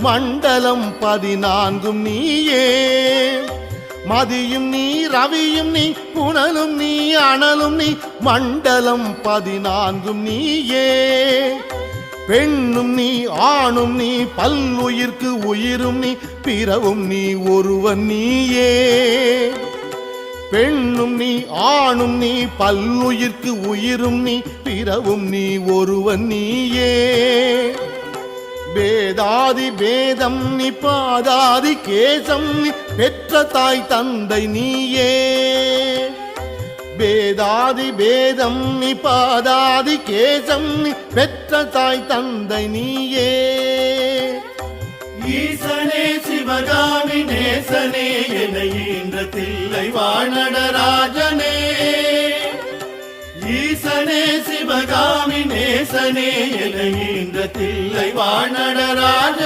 மண்டலம் பதினான்கும் நீயே. மதியும் நீ ரவியும் நீ புனலும் நீ அனலும் நீ மண்டலம் பதினான்கும் நீயே. பெண்ணும் நீ ஆணும் நீ பல்லுயிர்க்கு உயிரும் நீ பிறவும் நீ ஒருவன் நீயே. பெண்ணும் நீ ஆணும் நீ பல்லுயிர்க்கு உயிரும் நீ பிறவும் நீ ஒருவன் நீயே. வேதாதி பேதம் நீ பாதாதி கேசம் நீ பெற்ற தாய் தந்தை நீயே. வேதாதி பேதம் நீ பாதாதி கேசம் நீ பெற்ற தாய் தந்தை நீயே. ஈசனே சிவகாமி நேசனே என ஈன்ற தில்லை வாணடராஜனே சிவகாமி நேசனே என ஈன்ற தில்லை வாணடராஜ